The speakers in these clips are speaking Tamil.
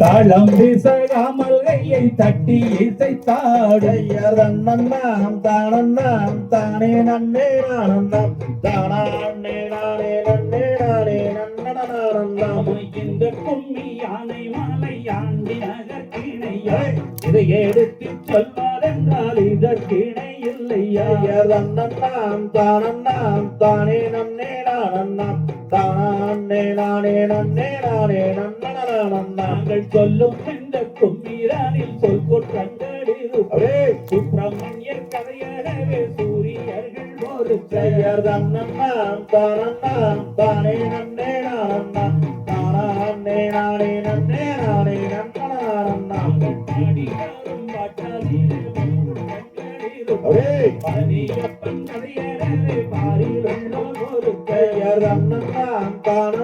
தாளம் விசகாமல் கையை தட்டி இசைத்தாடு. தன்னண்ணாம் தானண்ணாம் தானே நன்னே நானண்ணாம். தானே நானே நன்னே நானே நன்னனானண்ணாம் இந்த கும்மி யானை மாலை ஆண்டி நகர்கிணையா இதை எடுத்து சொல்வாரென்றால் இதற்கிணை இல்லையா. தானண்ணாம் தானே நன்னே நானண்ணாம். தானே நானே நன்னே நானே நன்னனானண்ணாம் நாங்கள் சொல்லும் இந்த கும்மிரானில் சொல் குற்றங்களிருப்பே சுப்பிரமணியர் கதையடவே சூரியர்கள் ஒரு பெயர் தன்னண்ணாம் தானே நன்னே நானண்ணாம் நானே நன்னே நானே நன்னனானண்ணாம் பாடினாரும் பாட்டாளிலே கண்களிருப்பே பழனியப்பன் ஒரு பெயர் தன்னண்ணாம் தானண்ணாம்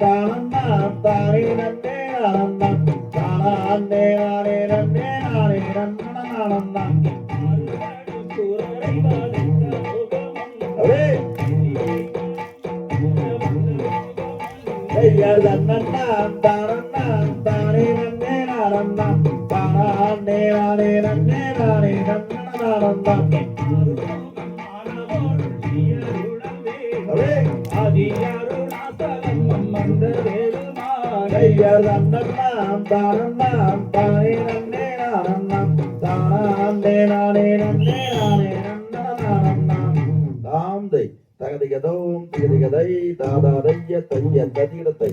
தானண்ணாம் தானே நன்னே நானண்ணாம் தானே நானே நன்னே நானே நன்னனானண்ணாம் அடே பெயர் தன்னண்ணாம் தானண்ணாம் தானே நன்னே நானண்ணாம் தானே நானே நன்னே நானே நன்னனானண்ணாம் அடே பெயர் தன்னண்ணாம் தானண்ணாம் தானே நன்னே நானண்ணாம் தானே நானே நன்னே நானே நன்னனானண்ணாம் அடே பெயர் தன்னண்ணாம் தானண்ணாம் தானே நன்னே நானண்ணாம் தானே நன்னே தானே நானே நன்னே நானே தகதிகதோம் திகதிகதை தாதாதைய தைய ததியிடத்தை